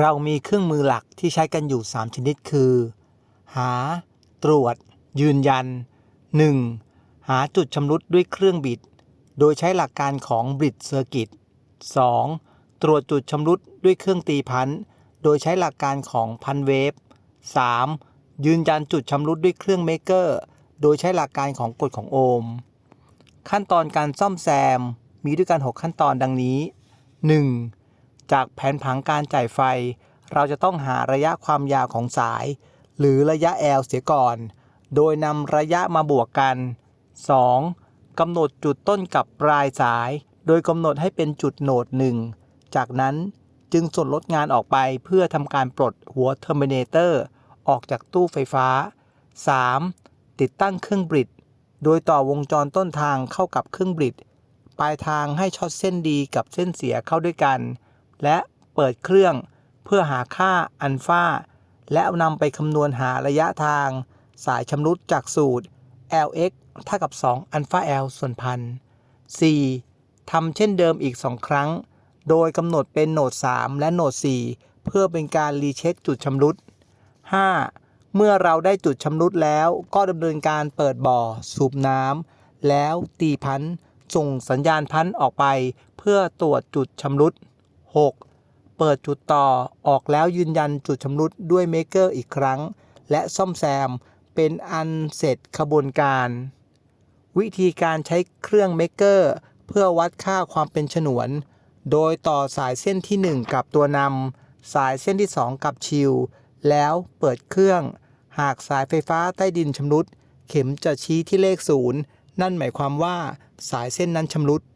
เรามีเครื่องมือหลักที่ใช้กันอยู่ 3 ชนิดคือ หา ตรวจ ยืนยัน 1. หาจุดชำรุดด้วยเครื่องบิด โดยใช้หลักการของบริดเซอร์กิต 2. ตรวจจุดชำรุดด้วยเครื่องตีพัน โดยใช้หลักการของพันเวฟ 3. ยืนยันจุดชำรุดด้วยเครื่องเมเกอร์ โดยใช้หลักการของกฎของโอห์ม ขั้นตอนการซ่อมแซมมีด้วยกัน 6 ขั้นตอนดังนี้ 1. จากแผนผังการจ่ายไฟ เราจะต้องหาระยะความยาวของสาย หรือระยะ L เสียก่อน โดยนำระยะมาบวกกัน 2. กำหนดจุดต้นกับปลายสาย โดยกำหนดให้เป็นจุดโหนดหนึ่งจากนั้นจึงส่วนลดงานออกไปเพื่อทำการปลดหัวเทอร์มินเตอร์ออกจากตู้ไฟฟ้า 3. ติดตั้งเครื่องบริดโดยต่อวงจรต้นทางเข้ากับเครื่องบริดปลายทางให้ช็อตเส้นดีกับเส้นเสียเข้าด้วยกัน และเปิดเครื่องเพื่อหาค่าอัลฟาและนำไปคำนวณหาระยะทาง สายชำรุดจากสูตร lx เท่ากับ 2 อัลฟา l ส่วนพัน 4. ทำเช่นเดิมอีก 2 ครั้ง โดยกำหนดเป็นโหนด 3 และโหนด 4 เพื่อเป็นการรีเช็คจุดชำรุด 5. เมื่อเราได้จุดชำรุดแล้วก็ดำเนินการเปิดบ่อ สูบน้ำแล้วตีพันธุ์ส่งสัญญาณพันธุ์ออกไป เพื่อตรวจจุดชำรุด 6. เปิดจุดต่อออกแล้วยืนยันจุดชำรุดด้วยเมเกอร์อีกครั้ง และซ่อมแซมเป็นอันเสร็จขบวนการ วิธีการใช้เครื่องเมเกอร์เพื่อวัดค่าความเป็นฉนวน โดยต่อสายเส้นที่ 1 กับตัวนำสายเส้นที่ 2 กับชิลแล้วเปิดเครื่อง หากสายไฟฟ้าใต้ดินชำรุด เข็มจะชี้ที่เลขศูนย์นั่นหมายความว่าสายเส้นนั้นชำรุด